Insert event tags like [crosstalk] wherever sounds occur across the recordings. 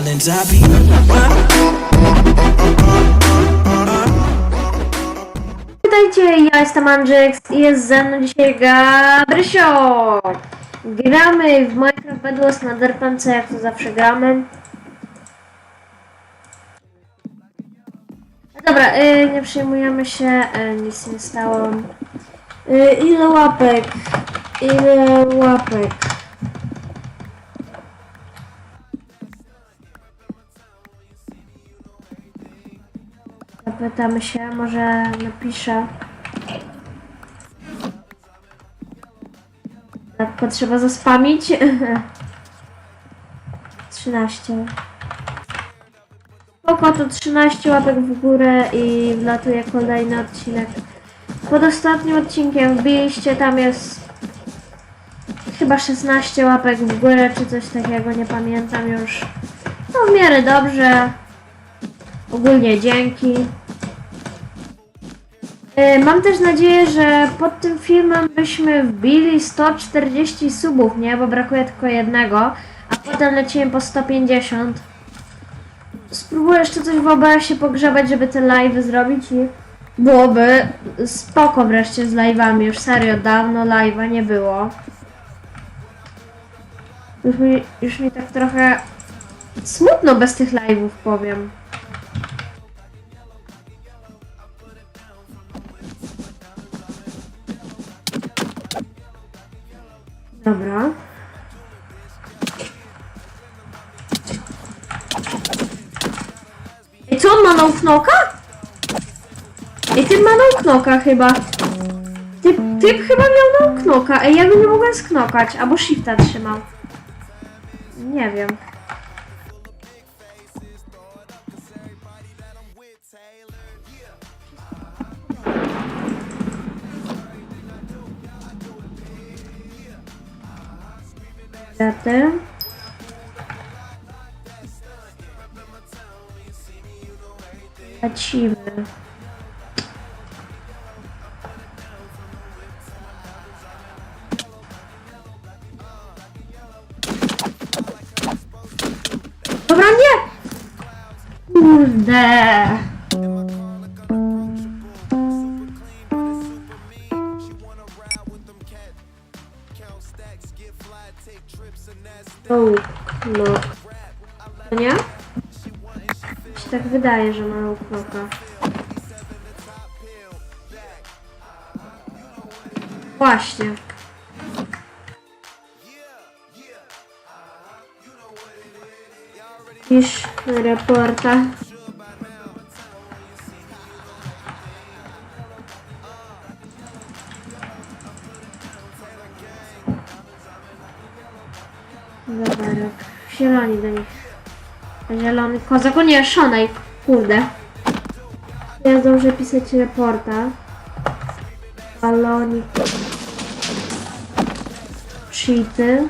islands I be. Witajcie, ja jestem Andrzej i jest ze mną dzisiaj Gabrysio. Gramy w Minecraft Bedwars na Derpance, jak to zawsze gramy. No Dobra, y, nie przejmujemy się, y, nic nie stało. Y, ile łapek? Ile łapek? Zapytamy się, może napiszę. Tak, trzeba zaspamić. [laughs] 13. Spoko, to 13 łapek w górę i wlatuje kolejny odcinek. Pod ostatnim odcinkiem wbiliście, tam jest chyba 16 łapek w górę, czy coś takiego, nie pamiętam już. No w miarę dobrze. Ogólnie dzięki. E, Mam też nadzieję, że pod tym filmem byśmy wbili 140 subów, nie? Bo brakuje tylko jednego, a potem lecimy po 150. Spróbuję jeszcze coś w OBS-ie pogrzebać, żeby te live'y zrobić i byłoby spoko wreszcie z live'ami. Już serio, dawno live'a nie było. Już mi, już mi tak trochę smutno bez tych live'ów, powiem. Dobra. Ej, co on ma na uknoka? Ej, typ ma na uknoka chyba. Typ, typ chyba miał na uknoka. Ej, ja go nie mogłem sknokać. Albo shifta trzymał. Nie wiem. Kwiaty. Lecimy. Dobra, nie! Kurde! O, no. Nie? Się tak wydaje, że ma uknoka. Właśnie. Pisz reporta. O nie, Szonej. Kurde. Ja zdążę pisać reporta. Balonik. Cheaty.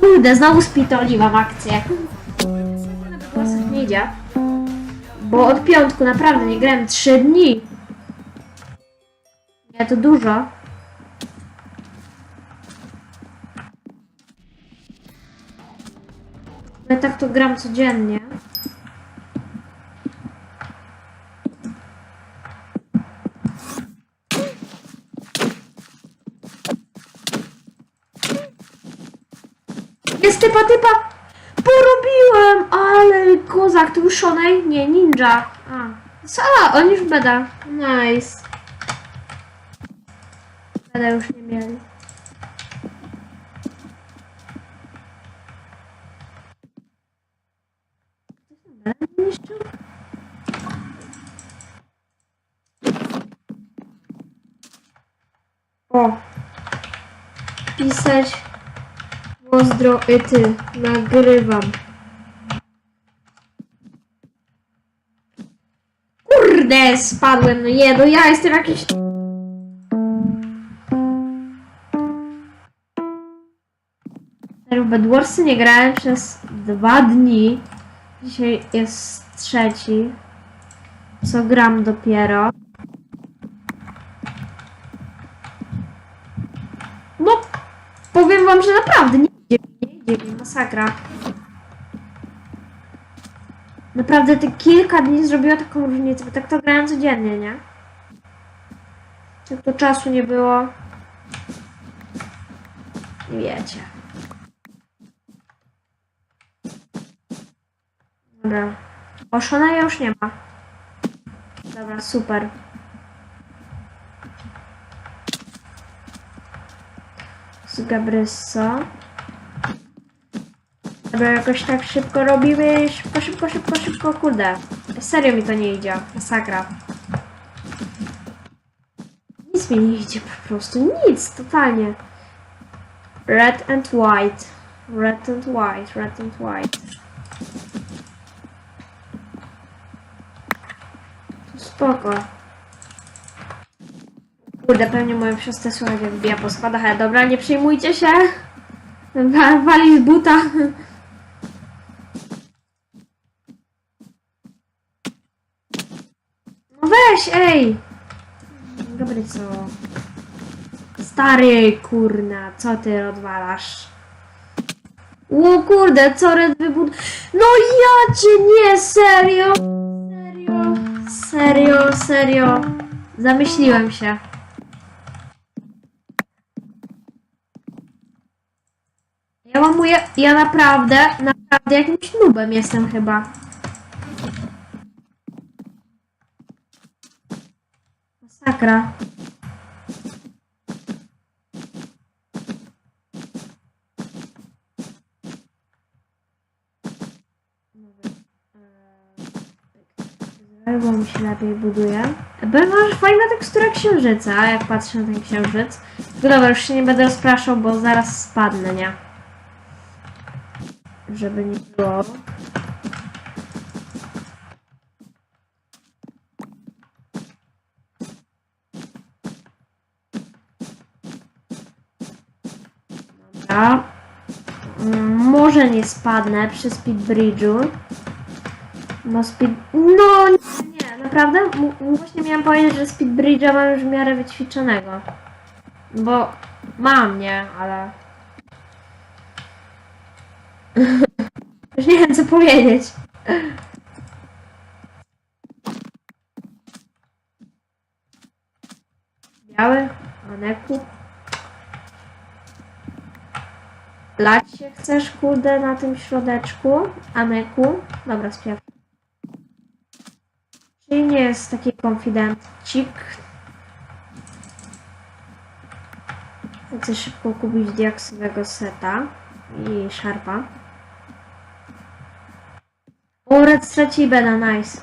Kurde, znowu spitoli mam akcję. Głosach nie idzie. Bo od piątku naprawdę nie grałem 3 dni. Nie, to dużo. Ja tak to gram codziennie. Jest typa, typa! Porobiłem! Ale kozak, to już Shonej? Nie, ninja. A, co? On już beda. Nice. Beda już nie mieli. Beda nie niszczył? O! Pisać Pozdro i ty, nagrywam. Kurde, spadłem, no nie, no ja jestem jakiś... W Bedwarsy nie grałem przez dwa dni. Dzisiaj jest trzeci. Co gram dopiero. No, powiem wam, że naprawdę nie idzie. idzie mi, masakra. Naprawdę te kilka dni zrobiło taką różnicę, bo tak to grałem codziennie, nie? Tylko czasu nie było. I wiecie. Dobra. Oszona już nie ma. Dobra, super. Z Gabrysso. Dobra, jakoś tak szybko robimy. Szybko, szybko, szybko, szybko, kurde. Serio mi to nie idzie. Masakra. Nic mi nie idzie po prostu. Nic, totalnie. Red and white. Red and white, red and white. Spoko. Kurde, pewnie moją siostrę słuchać jak wbija po schodach, ale dobra, nie przejmujcie się. Wa- Wali z buta. No weź, ej! Dobry co? Stary, kurna, co ty odwalasz? O kurde, co red wybud... No ja cię nie! Serio, serio, serio. Zamyśliłem się. Ja mam ja, ja naprawdę, naprawdę jakimś nubem jestem chyba. Masakra. Albo mi się lepiej buduje. Bywa fajna tekstura księżyca, jak patrzę na ten księżyc. Tylko Dobra, już się nie będę rozpraszał, bo zaraz spadnę, nie? Żeby nie było. Dobra. Mm, Może nie spadnę przy speed bridge'u. No speed... No nie naprawdę? Właśnie miałam powiedzieć, że speed bridge'a mam już w miarę wyćwiczonego. Bo mam, nie? Ale... [laughs] już nie wiem co powiedzieć. Biały, Aneku. Lać się chcesz, kurde, na tym środeczku, Aneku? Dobra. Czyli nie jest taki konfidencik. Chcę szybko kupić diaksowego seta i szarpa. O, red straci beda, nice.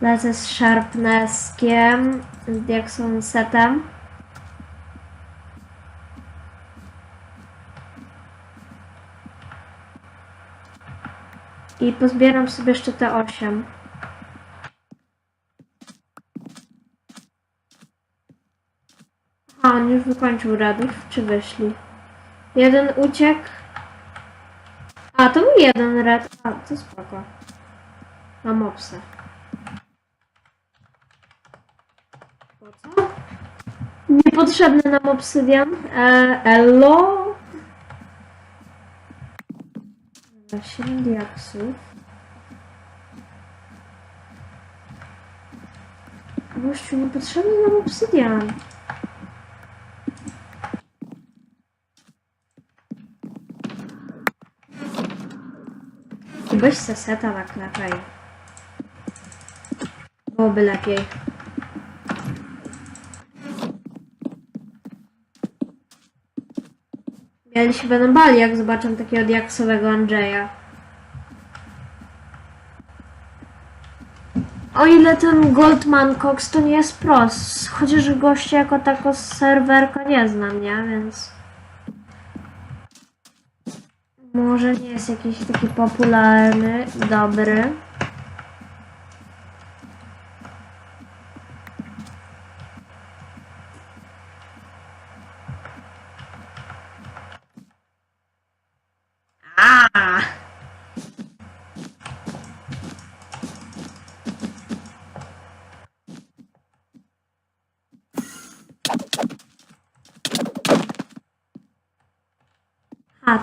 Lecę z sharpnesskiem, z diaksowym setem. I pozbieram sobie jeszcze te 8. A, on już wykończył radów, czy wyszli? Jeden uciekł. A, to był jeden red. A, to spoko. Mam obsę. Po co? Niepotrzebny nam obsydian. E, elo. Dobra, 7 diaksów. Gościu, niepotrzebny nam obsydian. Weź se seta na klepej. Byłoby lepiej. Mieli się będą bali, jak zobaczą takiego diaksowego Andrzeja. O ile ten Goldman Cox to nie jest prost, chociaż goście jako tako serwerka nie znam, nie? Więc... Może nie jest jakiś taki popularny, dobry. A!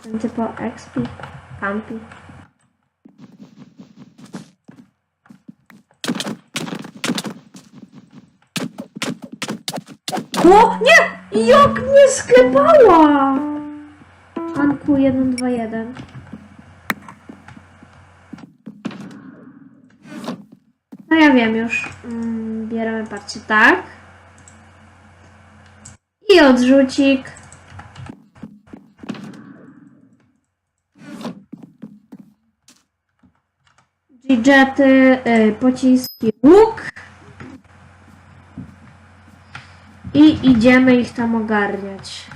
Ten typo XP, Campi. O, nie! Jak mnie sklepała! Anku 121. No ja wiem już. Mm, bierzemy parcie tak. I odrzucik. Gadżety, y, pociski, łuk. I idziemy ich tam ogarniać.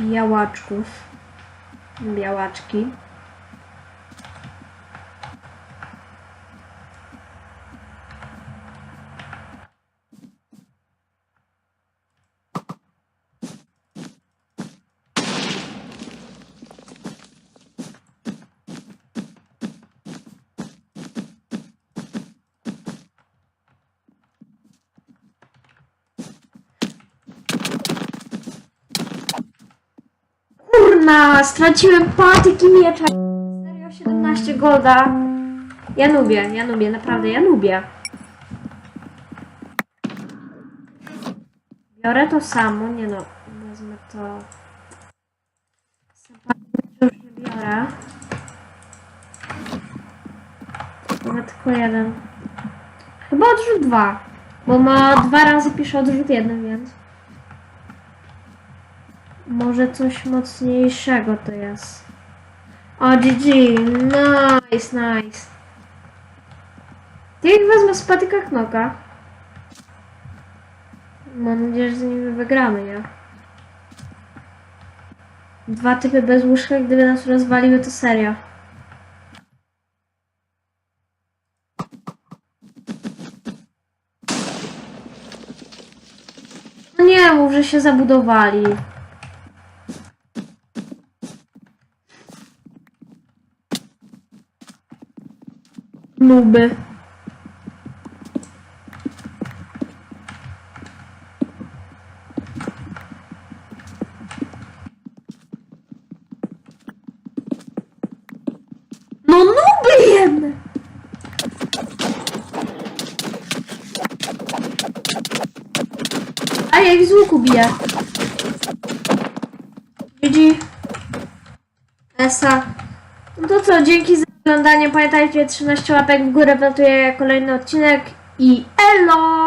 Białaczków. Białaczki. Kurna, straciłem patyki miecza. Serio 17 golda. Ja lubię, ja lubię, naprawdę, ja lubię. Biorę to samo, nie no, wezmę to. Już biorę. Chyba tylko jeden. Chyba odrzut dwa. Bo ma dwa razy pisze odrzut jeden, więc. Może coś mocniejszego to jest. O, GG. Nice, nice. Ty jak wezmę z patyka knoka. Mam nadzieję, że z nimi wygramy, nie? Dwa typy bez łóżka, gdyby nas rozwaliły, to serio. No nie mów, że się zabudowali. Nuby. No nuby jedne! A jak z łuku bije. Widzi? Esa. No to co, dzięki za oglądanie. Pamiętajcie, 13 łapek w górę ratuje kolejny odcinek i elo!